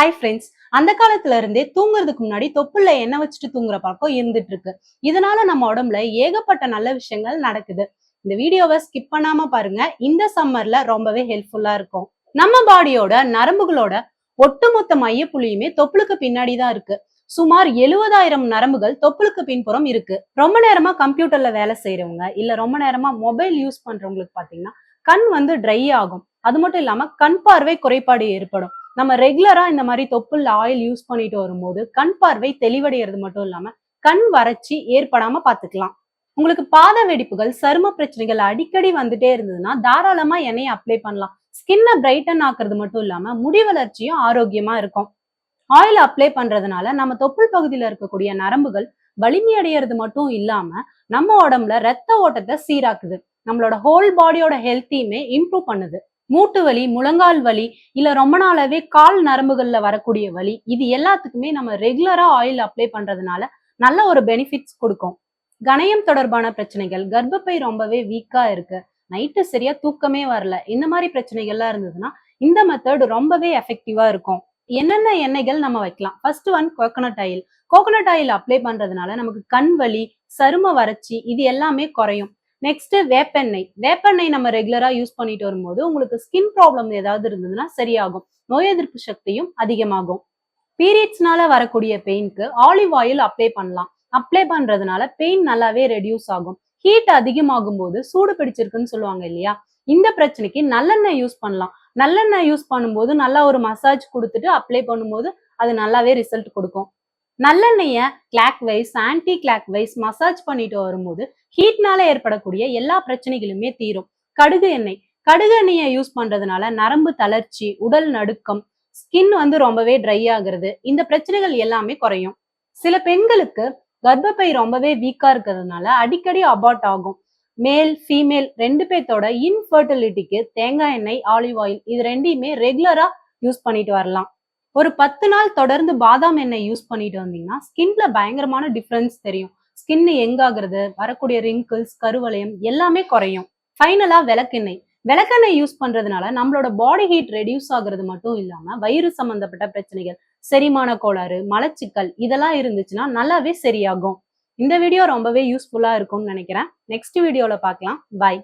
Hi friends அந்த காலத்துல இருந்தே தூங்குறதுக்கு முன்னாடி தொப்புல எண்ணெய் வச்சுட்டு தூங்குற பழக்கம் இருந்துட்டு இருக்கு இதனால நம்ம உடம்புல ஏகப்பட்ட நல்ல விஷயங்கள் நடக்குது. இந்த வீடியோவை ஸ்கிப் பண்ணாம பாருங்க. இந்த சம்மர்ல ரொம்பவே ஹெல்ப்ஃபுல்லா இருக்கும். நம்ம பாடியோட நரம்புகளோட ஒட்டுமொத்த மையப்புள்ளியுமே தொப்புளுக்கு பின்னாடி தான் இருக்கு. சுமார் எழுவதாயிரம் நரம்புகள் தொப்புளுக்கு பின்புறம் இருக்கு. ரொம்ப நேரமா கம்ப்யூட்டர்ல வேலை செய்யறவங்க இல்ல ரொம்ப நேரமா மொபைல் யூஸ் பண்றவங்களுக்கு பாத்தீங்கன்னா கண் வந்து ட்ரை ஆகும். அது மட்டும் இல்லாம கண் பார்வை குறைபாடு ஏற்படும். நம்ம ரெகுலரா இந்த மாதிரி தொப்புள் ஆயில் யூஸ் பண்ணிட்டு வரும்போது கண் பார்வை தெளிவடைகிறது மட்டும் இல்லாம கண் வறட்சி ஏற்படாம பாத்துக்கலாம். உங்களுக்கு பாத வெடிப்புகள் சரும பிரச்சனைகள் அடிக்கடி வந்துட்டே இருந்ததுன்னா தாராளமா எண்ணெயை அப்ளை பண்ணலாம். ஸ்கின்னை பிரைட்டன் ஆக்குறது மட்டும் இல்லாம முடி வளர்ச்சியும் ஆரோக்கியமா இருக்கும். ஆயில் அப்ளை பண்றதுனால நம்ம தொப்புள் பகுதியில இருக்கக்கூடிய நரம்புகள் வலிமை அடையிறது மட்டும் இல்லாம நம்ம உடம்புல ரத்த ஓட்டத்தை சீராக்குது. நம்மளோட ஹோல் பாடியோட ஹெல்த்தையுமே இம்ப்ரூவ் பண்ணுது. மூட்டு வலி முழங்கால் வலி இல்ல ரொம்ப நாளாவே கால் நரம்புகள்ல வரக்கூடிய வலி இது எல்லாத்துக்குமே நம்ம ரெகுலரா ஆயில் அப்ளை பண்றதுனால நல்ல ஒரு பெனிஃபிட்ஸ் கொடுக்கும். கணையம் தொடர்பான பிரச்சனைகள் கர்ப்பப்பை ரொம்பவே வீக்கா இருக்கு. நைட்டு சரியா தூக்கமே வரல. இந்த மாதிரி பிரச்சனைகள்லாம் இருந்ததுன்னா இந்த மெத்தட் ரொம்பவே எஃபெக்டிவா இருக்கும். என்னென்ன எண்ணெய்கள் நம்ம வைக்கலாம்? First one coconut oil coconut oil apply பண்றதுனால நமக்கு கண் வலி சரும வறட்சி இது எல்லாமே குறையும். நெக்ஸ்ட் வேப்பெண்ணெய். வேப்பெண்ணெய் நம்ம ரெகுலரா யூஸ் பண்ணிட்டு வரும்போது உங்களுக்கு ஸ்கின் ப்ராப்ளம் ஏதாவது இருந்ததுன்னா சரியாகும். நோய் எதிர்ப்பு சக்தியும் அதிகமாகும். பீரியட்ஸ்னால வரக்கூடிய பெயினுக்கு ஆலிவ் ஆயில் அப்ளை பண்ணலாம். அப்ளை பண்றதுனால பெயின் நல்லாவே ரெடியூஸ் ஆகும். ஹீட் அதிகமாகும் போது சூடு பிடிச்சிருக்குன்னு சொல்லுவாங்க இல்லையா? இந்த பிரச்சனைக்கு நல்லெண்ணெய் யூஸ் பண்ணலாம். நல்லெண்ணெய் யூஸ் பண்ணும்போது நல்லா ஒரு மசாஜ் கொடுத்துட்டு அப்ளை பண்ணும்போது அது நல்லாவே ரிசல்ட் கொடுக்கும். நல்லெண்ணெயை clockwise anticlockwise massage பண்ணிட்டு வரும்போது ஹீட்னால ஏற்படக்கூடிய எல்லா பிரச்சனைகளுமே தீரும். கடுகு எண்ணெய். கடுகு எண்ணெயை யூஸ் பண்றதுனால நரம்பு தளர்ச்சி உடல் நடுக்கம் ஸ்கின் வந்து ரொம்பவே ட்ரை ஆகுறது. இந்த பிரச்சனைகள் எல்லாமே குறையும். சில பெண்களுக்கு கர்ப்பப்பை ரொம்பவே வீக்கா இருக்கிறதுனால அடிக்கடி அபார்ட் ஆகும். மேல் ஃபீமேல் ரெண்டு பேர்த்தோட இன்ஃபர்டிலிட்டிக்கு தேங்காய் எண்ணெய் ஆலிவ் ஆயில் இது ரெண்டையுமே ரெகுலரா யூஸ் பண்ணிட்டு வரலாம். ஒரு பத்து நாள் தொடர்ந்து பாதாம் எண்ணெய் யூஸ் பண்ணிட்டு வந்தீங்கன்னா ஸ்கின்ல பயங்கரமான டிஃப்ரென்ஸ் தெரியும். ஸ்கின் எங்காகிறது வரக்கூடிய ரிங்கிள்ஸ் கருவளையம் எல்லாமே குறையும். ஃபைனலா விளக்கெண்ணெய். விளக்கெண்ணெய் யூஸ் பண்றதுனால நம்மளோட பாடி ஹீட் ரெடியூஸ் ஆகுறது மட்டும் இல்லாம வயிறு சம்பந்தப்பட்ட பிரச்சனைகள் செரிமான கோளாறு மலச்சிக்கல் இதெல்லாம் இருந்துச்சுன்னா நல்லாவே சரியாகும். இந்த வீடியோ ரொம்பவே யூஸ்ஃபுல்லா இருக்கும்னு நினைக்கிறேன். நெக்ஸ்ட் வீடியோல பார்க்கலாம். பாய்